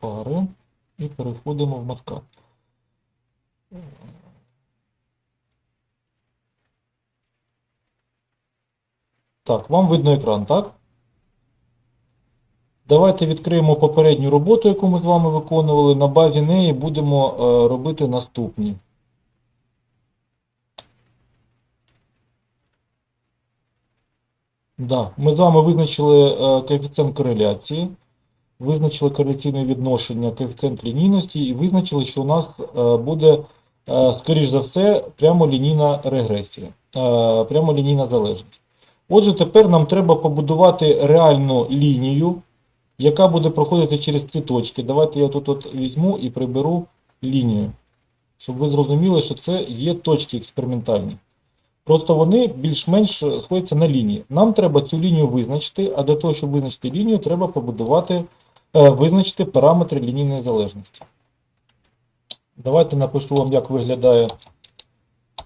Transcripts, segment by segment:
пари і переходимо в матка. Так, вам видно екран, так? Давайте відкриємо попередню роботу, яку ми з вами виконували. На базі неї будемо е, робити наступні. Да, ми з вами визначили е, коефіцієнт кореляції, визначили кореляційне відношення, коефіцієнт лінійності і визначили, що у нас е, буде, е, скоріш за все, прямолінійна регресія, е, прямолінійна залежність. Отже, тепер нам треба побудувати реальну лінію, яка буде проходити через ці точки. Давайте я тут от візьму і приберу лінію, щоб ви зрозуміли, що це є точки експериментальні. Просто вони більш-менш сходяться на лінії. Нам треба цю лінію визначити, а для того, щоб визначити лінію, треба побудувати, визначити параметри лінійної залежності. Давайте напишу вам, як виглядає.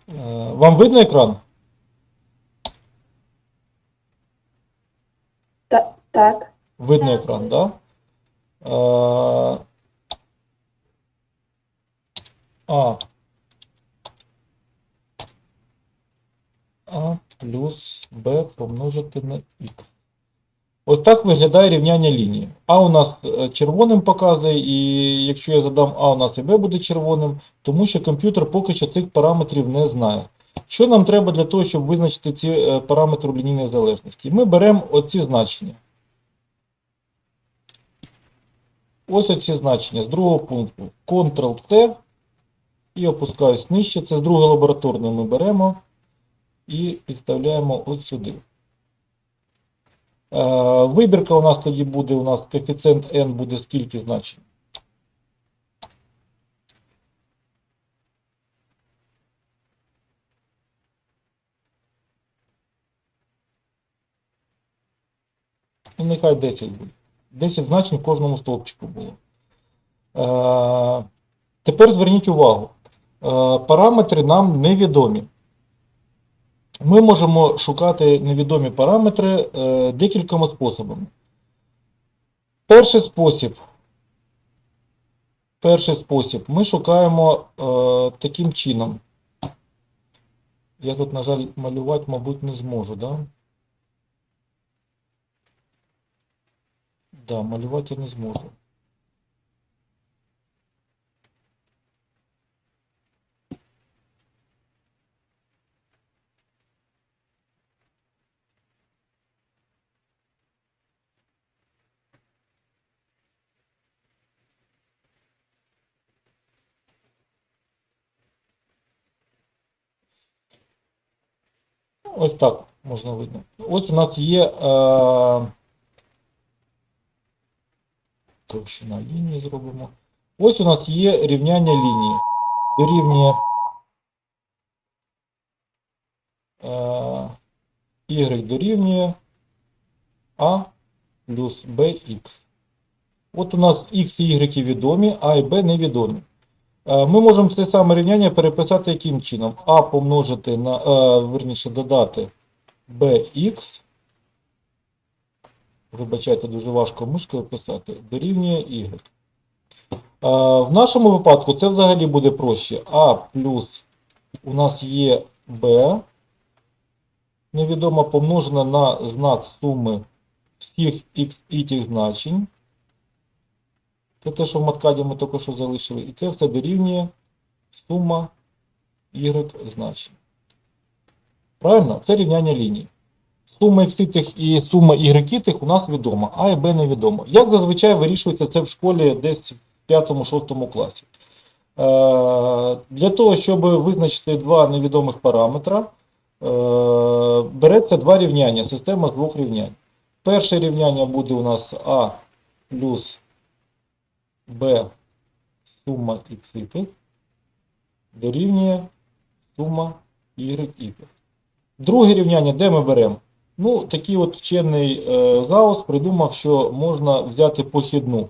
Е, Вам видно екран? Так. Видно екран, так? Да? Е, А. А плюс Б помножити на Х. Ось так виглядає рівняння лінії. А у нас е, червоним показує, і якщо я задам А, у нас і Б буде червоним, тому що комп'ютер поки що цих параметрів не знає. Що нам треба для того, щоб визначити ці е, параметри лінійної залежності? Ми беремо оці значення. Ось оці значення з другого пункту. Ctrl-C і опускаюсь нижче. Це з другої лабораторної ми беремо і підставляємо ось сюди. Е, Вибірка у нас тоді буде, у нас коефіцієнт n буде скільки значень? Ну, нехай 10 буде. 10 значень в кожному стовпчику було. Е, тепер зверніть увагу. Е, параметри нам невідомі. Ми можемо шукати невідомі параметри е, декількома способами. Перший спосіб. Перший спосіб ми шукаємо е, таким чином. Я тут, на жаль, малювати, мабуть, не зможу, да? Да, малювати я не зможу. Ось так можна видно. Ось у нас є е, товщина лінії зробимо. Ось у нас є рівняння лінії. Дорівнює е, y дорівнює a плюс bx. От у нас x і y відомі, а і b невідомі. Е, Ми можемо це саме рівняння переписати яким чином? А помножити на, е, верніше, додати bx, вибачайте, дуже важко мишкою писати, дорівнює y. Е, В нашому випадку це взагалі буде проще. А плюс у нас є b, невідомо помножена на знак суми всіх x і тих значень. Це те, що в маткаді ми тільки що залишили. І це все дорівнює сума y значень. Правильно? Це рівняння ліній. Сума тих і сума y у нас відома, а і b невідомо. Як зазвичай вирішується це в школі десь в 5-6 класі? Е, Для того, щоб визначити два невідомих параметра, е, береться два рівняння, система з двох рівнянь. Перше рівняння буде у нас а плюс b сума x дорівнює сума y. Друге рівняння, де ми беремо? Ну, такий от вчений е, Гаус придумав, що можна взяти похідну.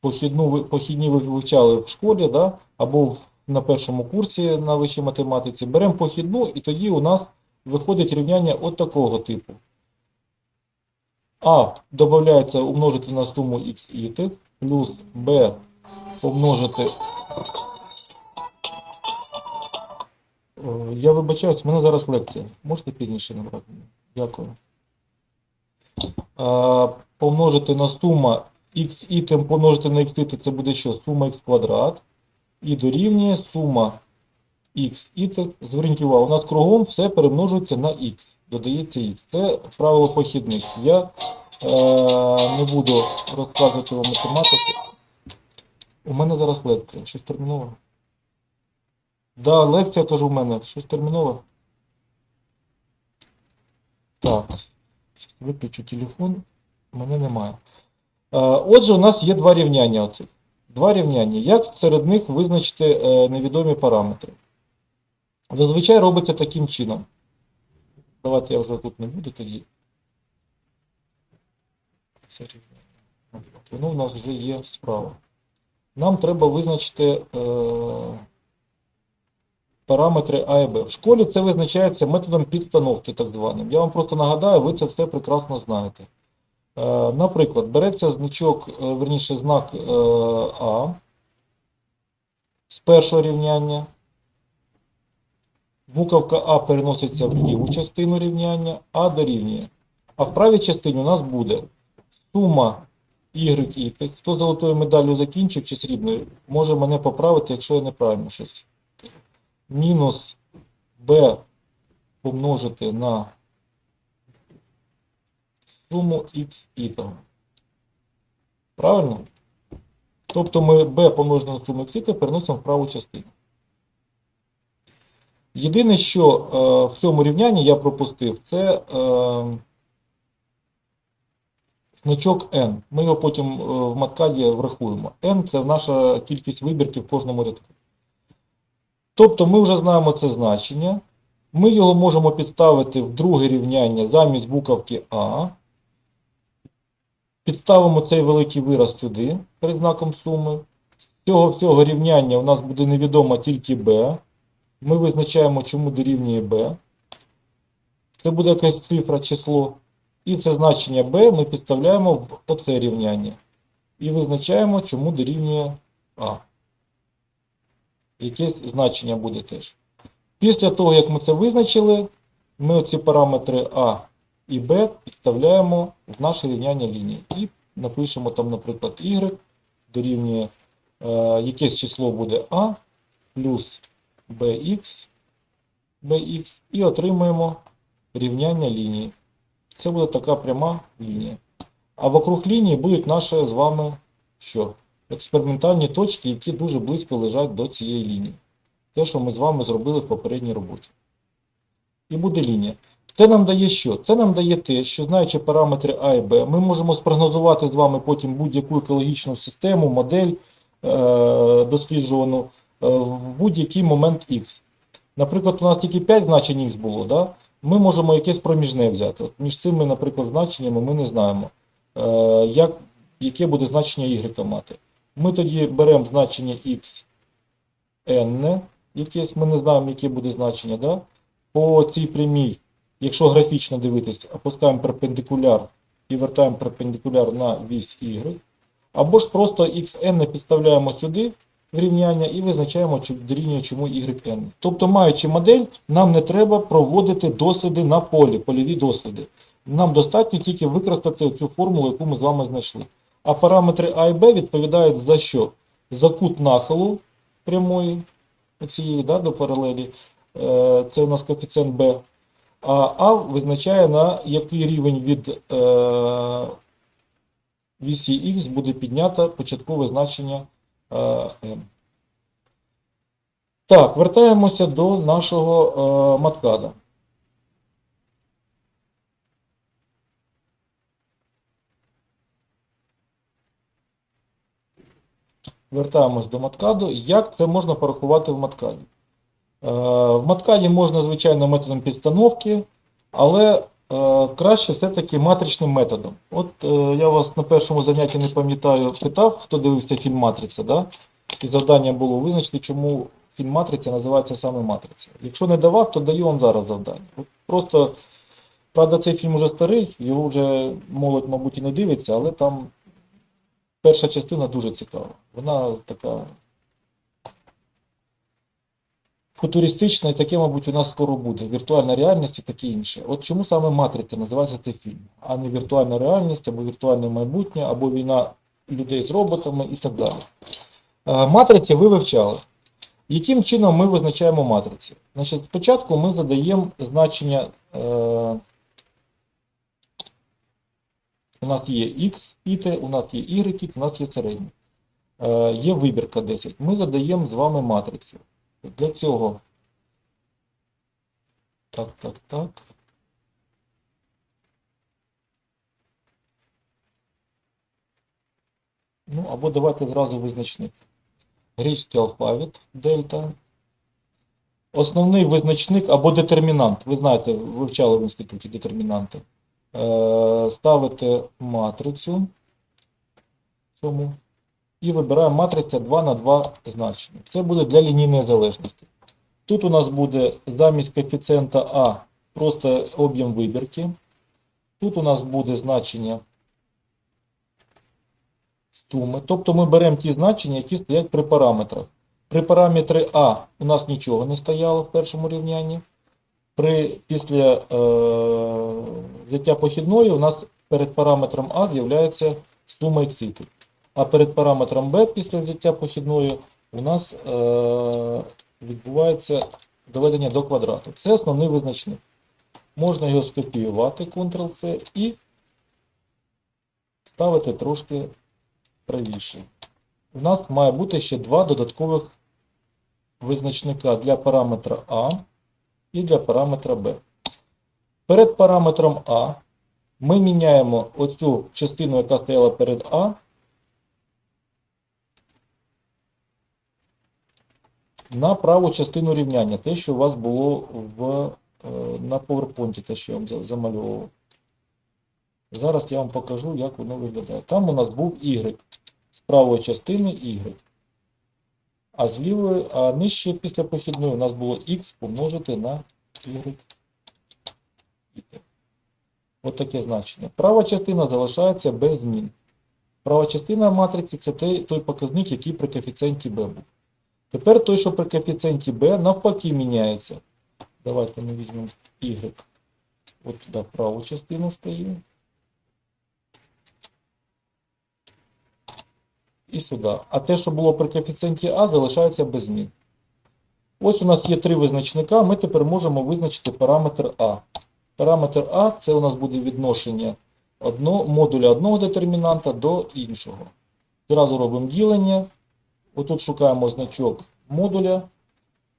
Похідну, похідні ви вивчали в школі, да? або на першому курсі на вищій математиці. Беремо похідну і тоді у нас виходить рівняння от такого типу. А додається умножити на суму t, плюс b помножити. Е, Я вибачаюсь, у мене зараз лекція. Можете пізніше набрати? Дякую. Е, Помножити на сума x помножити на x ітем, це буде що? Сума x квадрат. І дорівнює сума x ітем. Зверніть увагу, у нас кругом все перемножується на x. Додається x. Це правило похідних. Я не буду розказувати вам математику. У мене зараз лекція. Щось термінове? Да, лекція теж у мене. Щось термінове? Так. Виключу телефон. Мене немає. Е, Отже, у нас є два рівняння оцих. Два рівняння. Як серед них визначити е, невідомі параметри? Зазвичай робиться таким чином. Давайте я вже тут не буду тоді. Воно в нас вже є справа. Нам треба визначити е, параметри А і Б. В школі це визначається методом підстановки, так званим. Я вам просто нагадаю, ви це все прекрасно знаєте. Е, Наприклад, береться значок, е, верніше знак е, А з першого рівняння. Буковка А переноситься в ліву частину рівняння, А дорівнює. А в правій частині у нас буде сума Y Хто золотою медаллю закінчив чи срібною, може мене поправити, якщо я неправильно щось. Мінус b помножити на суму x ітом. Правильно? Тобто ми b помножити на суму x ітом переносимо в праву частину. Єдине, що е, в цьому рівнянні я пропустив, це е, значок n. Ми його потім е, в маткаді врахуємо. n це наша кількість вибірків в кожному рядку. Тобто ми вже знаємо це значення. Ми його можемо підставити в друге рівняння замість буковки А. Підставимо цей великий вираз сюди перед знаком суми. З цього всього рівняння у нас буде невідомо тільки b. Ми визначаємо, чому дорівнює b. Це буде якась цифра, число. І це значення b ми підставляємо в оце рівняння. І визначаємо, чому дорівнює А якесь значення буде теж. Після того, як ми це визначили, ми оці параметри А і Б підставляємо в наше рівняння лінії. І напишемо там, наприклад, Y дорівнює е, якесь число буде А плюс BX, BX і отримаємо рівняння лінії. Це буде така пряма лінія. А вокруг лінії будуть наші з вами що? експериментальні точки, які дуже близько лежать до цієї лінії. Те, що ми з вами зробили в попередній роботі. І буде лінія. Це нам дає що? Це нам дає те, що знаючи параметри А і Б, ми можемо спрогнозувати з вами потім будь-яку екологічну систему, модель е- досліджувану е, в будь-який момент Х. Наприклад, у нас тільки 5 значень Х було, да? Ми можемо якесь проміжне взяти. От між цими, наприклад, значеннями ми не знаємо, е- як, яке буде значення Y мати. Ми тоді беремо значення x n, якесь, ми не знаємо, яке буде значення. Да? По цій прямій, якщо графічно дивитись, опускаємо перпендикуляр і вертаємо перпендикуляр на вісь y. Або ж просто xn підставляємо сюди рівняння і визначаємо, чи дорівнює чому yn. Тобто, маючи модель, нам не треба проводити досліди на полі, польові досліди. Нам достатньо тільки використати цю формулу, яку ми з вами знайшли. А параметри А і Б відповідають за що? За кут нахилу прямої, оцієї да, до паралелі, е, це у нас коефіцієнт Б. А А визначає, на який рівень від е, вісі Х буде піднято початкове значення М. Так, вертаємося до нашого е, маткада. Вертаємось до маткаду. Як це можна порахувати в маткаді? Е, В маткаді можна, звичайно, методом підстановки, але е, краще все-таки матричним методом. От е, я вас на першому занятті не пам'ятаю, питав, хто дивився фільм Матриця, да? і завдання було визначити, чому фільм Матриця називається саме Матриця. Якщо не давав, то даю вам зараз завдання. От Просто, правда, цей фільм вже старий, його вже молодь, мабуть, і не дивиться, але там перша частина дуже цікава. Вона така футуристична і таке, мабуть, у нас скоро буде. Віртуальна реальність і таке інше. От чому саме матриця називається цей фільм, а не віртуальна реальність, або віртуальне майбутнє, або війна людей з роботами і так далі. Е, Матриці ви вивчали. Яким чином ми визначаємо матриці? Значить, спочатку ми задаємо значення. Е, у нас є x, іти, у нас є y, у нас є середній. Е, є вибірка 10. Ми задаємо з вами матрицю. Для цього. Так, так, так. Ну, або давайте зразу визначник. Греческий алфавіт, дельта. Основний визначник або детермінант. Ви знаєте, вивчали в інституті детермінанти. Е, ставите матрицю цьому і вибираємо матриця 2 на 2 значення. Це буде для лінійної залежності. Тут у нас буде замість коефіцієнта А просто об'єм вибірки. Тут у нас буде значення суми. Тобто ми беремо ті значення, які стоять при параметрах. При параметрі А у нас нічого не стояло в першому рівнянні. При, після е, взяття похідної у нас перед параметром А з'являється сума екситів. А перед параметром b після взяття похідної у нас е, відбувається доведення до квадрату. Це основний визначник. Можна його скопіювати, Ctrl-C, і ставити трошки правіше. У нас має бути ще два додаткових визначника для параметра А і для параметра b. Перед параметром А ми міняємо оцю частину, яка стояла перед А, на праву частину рівняння, те, що у вас було в, е, на PowerPoint, те, що я вам замальовував. Зараз я вам покажу, як воно виглядає. Там у нас був Y. З правої частини Y. А з лівої, а нижче після похідної у нас було X помножити на Y. Ось таке значення. Права частина залишається без змін. Права частина матриці це той показник, який при коефіцієнті B був. Тепер той, що при коефіцієнті b, навпаки міняється. Давайте ми візьмемо y. От туди праву частину стає. І сюди. А те, що було при коефіцієнті А, залишається без змін. Ось у нас є три визначника, ми тепер можемо визначити параметр А. Параметр А це у нас буде відношення одно, модуля одного детермінанта до іншого. Зразу робимо ділення. Отут шукаємо значок модуля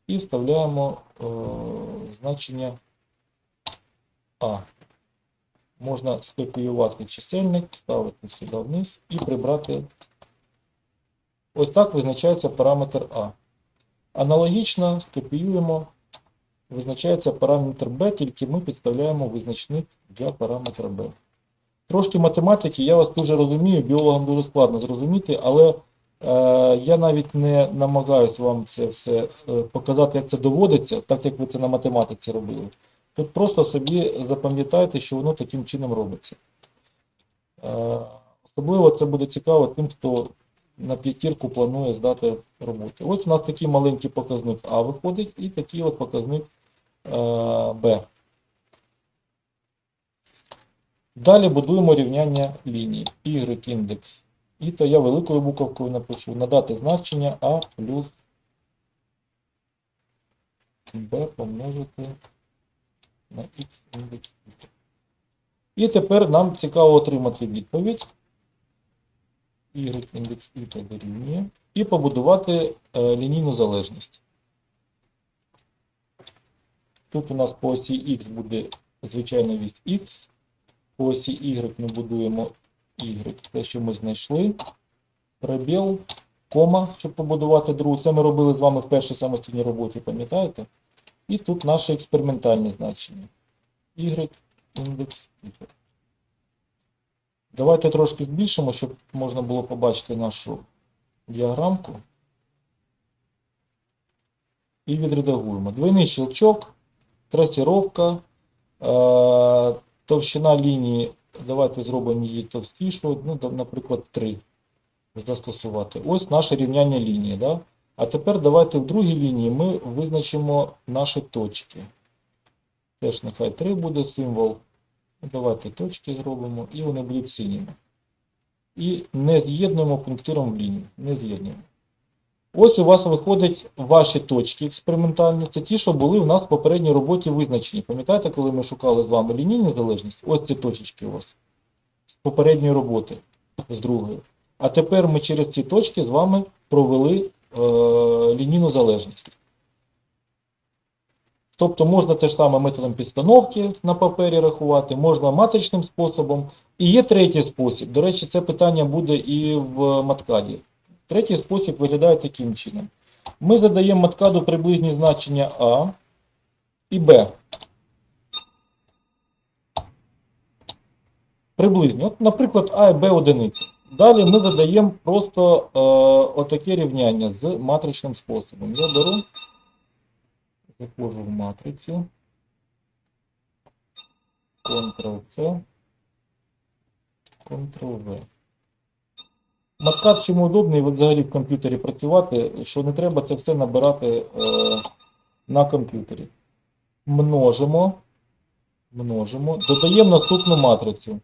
і вставляємо е, значення А. Можна скопіювати чисельник, ставити сюди вниз і прибрати. Ось так визначається параметр А. Аналогічно скопіюємо, визначається параметр B, тільки ми підставляємо визначник для параметра B. Трошки математики, я вас дуже розумію, біологам дуже складно зрозуміти, але Я навіть не намагаюся вам це все е, показати, як це доводиться, так як ви це на математиці робили. Тут просто собі запам'ятайте, що воно таким чином робиться. Е, Особливо це буде цікаво тим, хто на п'ятірку планує здати роботи. Ось у нас такий маленький показник А виходить і такий от показник Б. Далі будуємо рівняння лінії. Y індекс і то я великою буковкою напишу надати значення А плюс Б помножити на Х індекс. І тепер нам цікаво отримати відповідь. Y індекс І дорівнює. І побудувати е, лінійну залежність. Тут у нас по осі Х буде звичайна вісь Х. По осі Y ми будуємо Y, те, що ми знайшли. Пробіл, кома, щоб побудувати другу. Це ми робили з вами в першій самостійній роботі, пам'ятаєте? І тут наше експериментальне значення. Y, індекс Y. Давайте трошки збільшимо, щоб можна було побачити нашу діаграмку. І відредагуємо. Двойний щелчок, трасіровка, е, товщина лінії Давайте зробимо її товстішою, ну, наприклад, 3. застосувати. Ось наше рівняння лінії. Да? А тепер давайте в другій лінії ми визначимо наші точки. Теж нехай 3 буде символ. Ну, Давайте точки зробимо, і вони будуть синіми. І не з'єднуємо пунктиром в лінію. Не з'єднуємо. Ось у вас виходять ваші точки експериментальні. Це ті, що були в нас в попередній роботі визначені. Пам'ятаєте, коли ми шукали з вами лінійну залежність? Ось ці точечки у вас з попередньої роботи, з другої. А тепер ми через ці точки з вами провели е, лінійну залежність. Тобто можна те ж саме методом підстановки на папері рахувати, можна матричним способом. І є третій спосіб. До речі, це питання буде і в маткаді. Третій спосіб виглядає таким чином. Ми задаємо маткаду приблизні значення А і Б. Приблизні. От, наприклад, А і Б одиниці. Далі ми задаємо просто е, отаке рівняння з матричним способом. Я беру, заходжу в матрицю, Ctrl-C, Ctrl-V. Маткад чому удобний взагалі в комп'ютері працювати, що не треба це все набирати е, на комп'ютері. Множимо, множимо, додаємо наступну матрицю.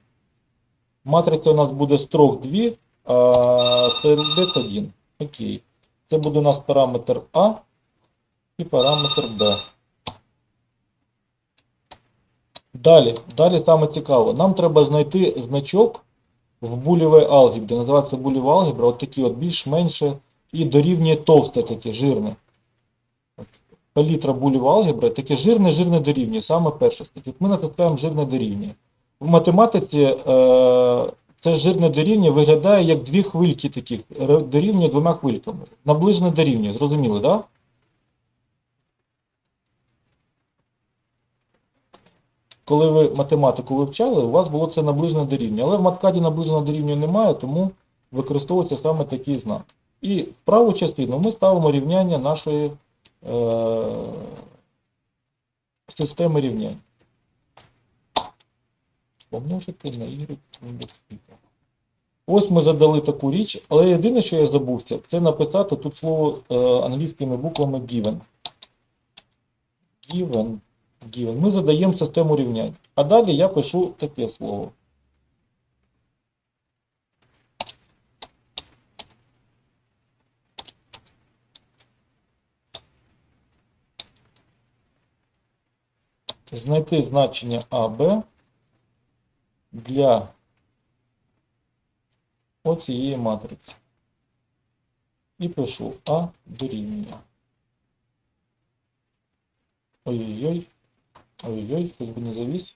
Матриця у нас буде строк 2, а середець 1. Окей. Це буде у нас параметр А і параметр Б. Далі, далі саме цікаво. Нам треба знайти значок в булєвій алгебрі. Називається булєва алгебра. От такі от більш-менше і дорівнює товсте таке, жирне. Палітра булєва алгебра, таке жирне, жирне дорівнює, саме перша стаття. Ми натискаємо жирне дорівнює. В математиці е, це жирне дорівнює виглядає як дві хвильки таких, дорівнює двома хвильками. Наближене дорівнює, зрозуміли, так? Да? Коли ви математику вивчали, у вас було це наближене дорівнює. Але в маткаді наближеного дорівнює немає, тому використовується саме такий знак. І в праву частину ми ставимо рівняння нашої е, системи рівнянь. Помножити на y. Ось ми задали таку річ, але єдине, що я забувся, це написати тут слово е, англійськими буквами given. Given. Given. Ми задаємо систему рівнянь. А далі я пишу таке слово. Знайти значення АБ для оцієї матриці. І пишу А дорівнює. Ой-ой-ой. Ой-ой, хоть бы не завис.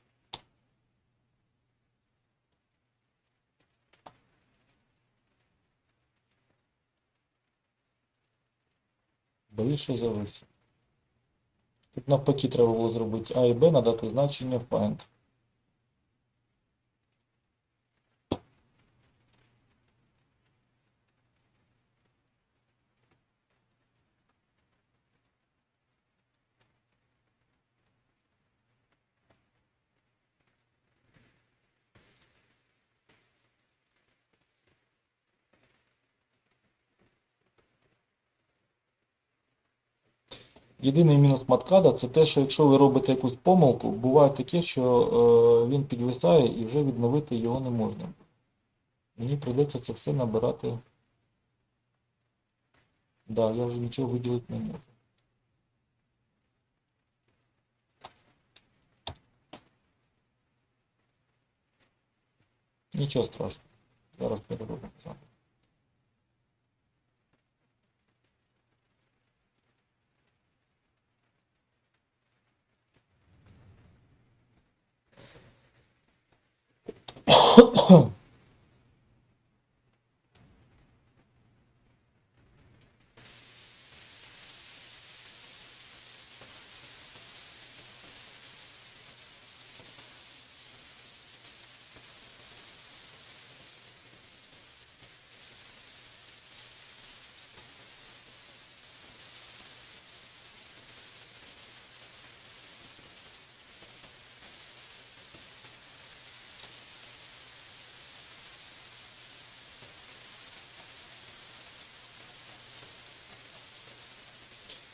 Боюсь, що завис. Тут навпаки треба було зробити А і Б, надати значення find. Єдиний мінус маткада це те, що якщо ви робите якусь помилку, буває таке, що е, він підвисає і вже відновити його не можна. Мені прийдеться це все набирати. Так, да, я вже нічого виділити не можу. Нічого страшного. Зараз переробимо. は。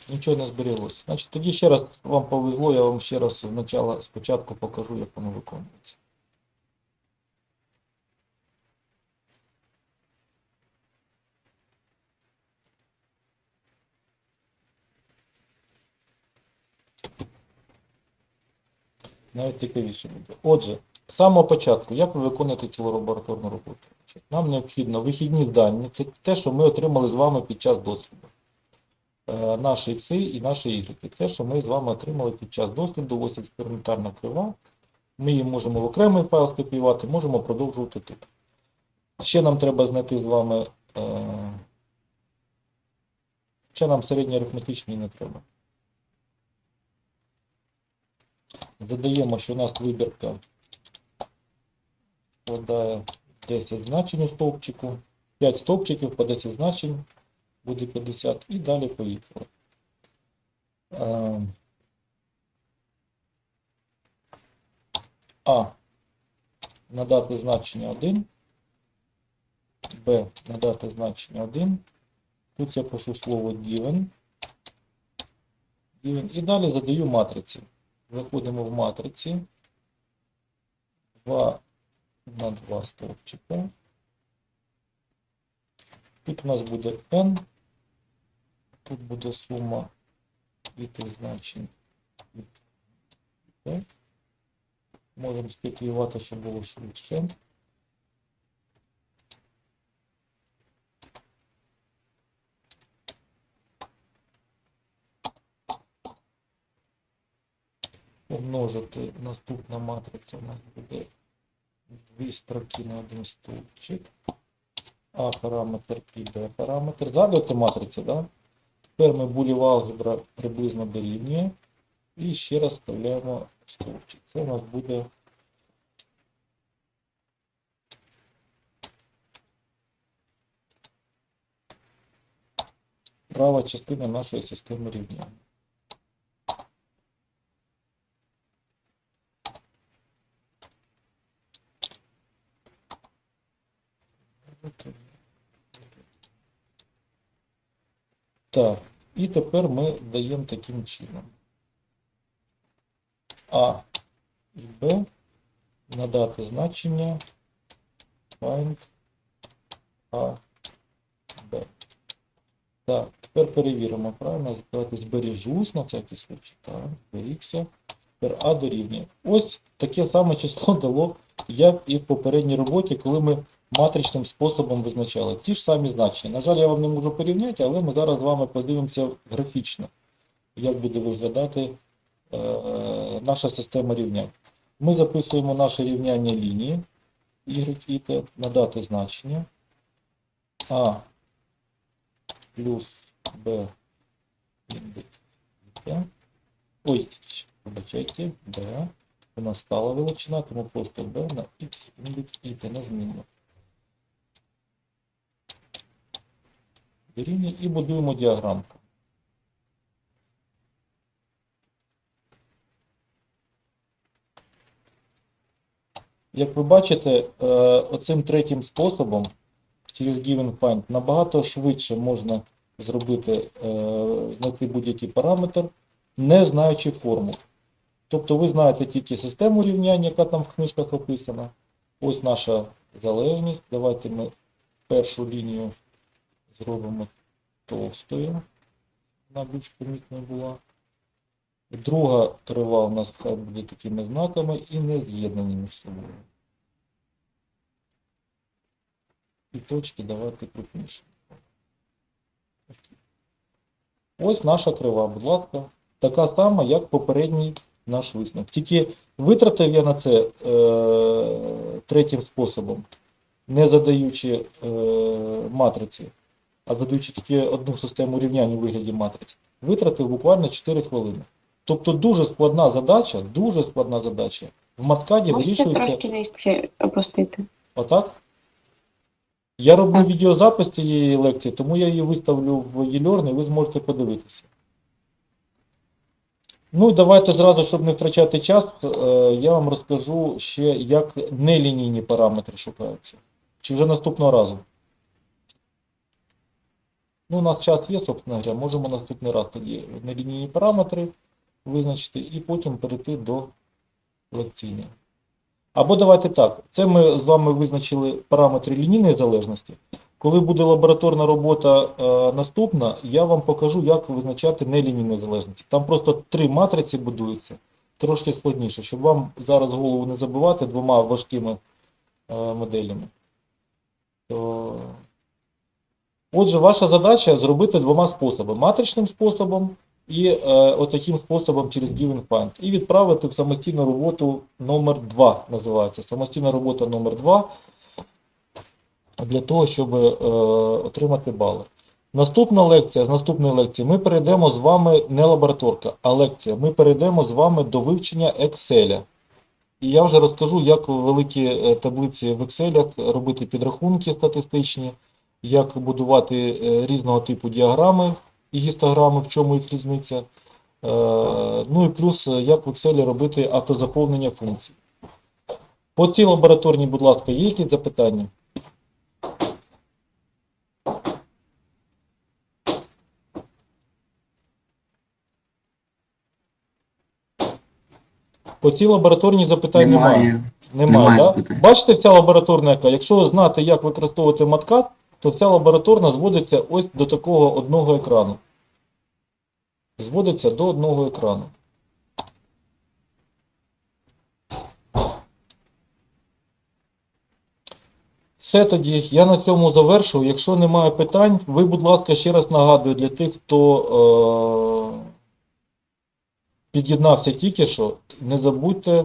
Нічого не збереглося. Значить, тоді ще раз вам повезло, я вам ще раз спочатку, спочатку покажу, як воно виконується. Навіть цікавіше буде. Отже, з самого початку, як ви виконуєте цю лабораторну роботу? Нам необхідно вихідні дані, це те, що ми отримали з вами під час досліду. Е, Наші ікси і наші ігрики. Те, що ми з вами отримали під час досліду, ось експериментальна крива. Ми її можемо в окремий файл скопіювати, можемо продовжувати тут. Ще нам треба знайти з вами. е, Ще нам арифметичний не треба. Задаємо, що у нас вибірка складає 10 значень у стовпчику. 5 стовпчиків по 10 значень буде 50 і далі поїхали. А. Надати значення 1. Б. Надати значення 1. Тут я пишу слово given. given. І далі задаю матриці. Заходимо в матриці. 2 на 2 стовпчика. Тут у нас буде n. Тут буде сума від значень. від. Можемо скопіювати, щоб було швидше. Помножити наступна матриця у нас буде дві строки на один стовпчик. А параметр і Б параметр. Згадуєте матрицю, да? Тепер ми булєва алгебра приблизно дорівнює. І ще раз вставляємо стовпчик. Це у нас буде права частина нашої системи рівнянь. Так, і тепер ми даємо таким чином. А і Б надати значення find A B. Так, тепер перевіримо, правильно? Давайте збережусь на всякий случай. Так, зберігся. Тепер А дорівнює. Ось таке саме число дало, як і в попередній роботі, коли ми матричним способом визначали. Ті ж самі значення. На жаль, я вам не можу порівняти, але ми зараз з вами подивимося графічно, як буде виглядати е, наша система рівнянь. Ми записуємо наше рівняння лінії y і надати значення А плюс b індекс t. Ой, вибачайте, b. У нас стала величина, тому просто b на x індекс і t незмінно. Дорівнює і будуємо діаграмку. Як ви бачите, е, оцим третім способом через Given Find набагато швидше можна зробити, е, знайти будь-який параметр, не знаючи формул. Тобто ви знаєте тільки систему рівнянь, яка там в книжках описана. Ось наша залежність. Давайте ми першу лінію зробимо товстою, вона більш помітною була. Друга крива у нас хай буде такими знаками і не з'єднані між собою. І точки давайте крупніше. Ось наша крива, будь ласка. Така сама, як попередній наш висновок. Тільки витратив я на це е, третім способом, не задаючи е, матриці, а задаючи тільки одну систему рівнянь у вигляді матриць, витратив буквально 4 хвилини. Тобто дуже складна задача, дуже складна задача. В маткаді Можете вирішується трошки нижче опустити? отак. Я роблю Так. відеозапис цієї лекції, тому я її виставлю в e-learn і ви зможете подивитися. Ну і давайте зразу, щоб не втрачати час, е, я вам розкажу ще, як нелінійні параметри шукаються. Чи вже наступного разу? Ну, у нас час є, собственно говоря, можемо наступний раз тоді нелінійні параметри визначити і потім перейти до лекційних. Або давайте так, це ми з вами визначили параметри лінійної залежності. Коли буде лабораторна робота е, наступна, я вам покажу, як визначати нелінійну залежність. Там просто три матриці будуються, трошки складніше, щоб вам зараз голову не забивати двома важкими е, моделями. То... Отже, ваша задача зробити двома способами. Матричним способом і е, отаким способом через Given Find. І відправити в самостійну роботу номер 2 називається. Самостійна робота номер 2 для того, щоб е, отримати бали. Наступна лекція, з наступної лекції ми перейдемо з вами не лабораторка, а лекція. Ми перейдемо з вами до вивчення Excel. І я вже розкажу, як великі е, таблиці в Excel робити підрахунки статистичні, як будувати е, різного типу діаграми і гістограми, в чому їх різниця. Е, Ну і плюс, е, як в Excel робити автозаповнення функцій. По цій лабораторній, будь ласка, є якісь запитання? По цій лабораторній запитань немає. Немає. Немає, Немає да? Бачите, вся лабораторна яка? Якщо знати, як використовувати маткат, то вся лабораторна зводиться ось до такого одного екрану. Зводиться до одного екрану. Все тоді, я на цьому завершу. Якщо немає питань, ви, будь ласка, ще раз нагадую для тих, хто е- під'єднався тільки що, не забудьте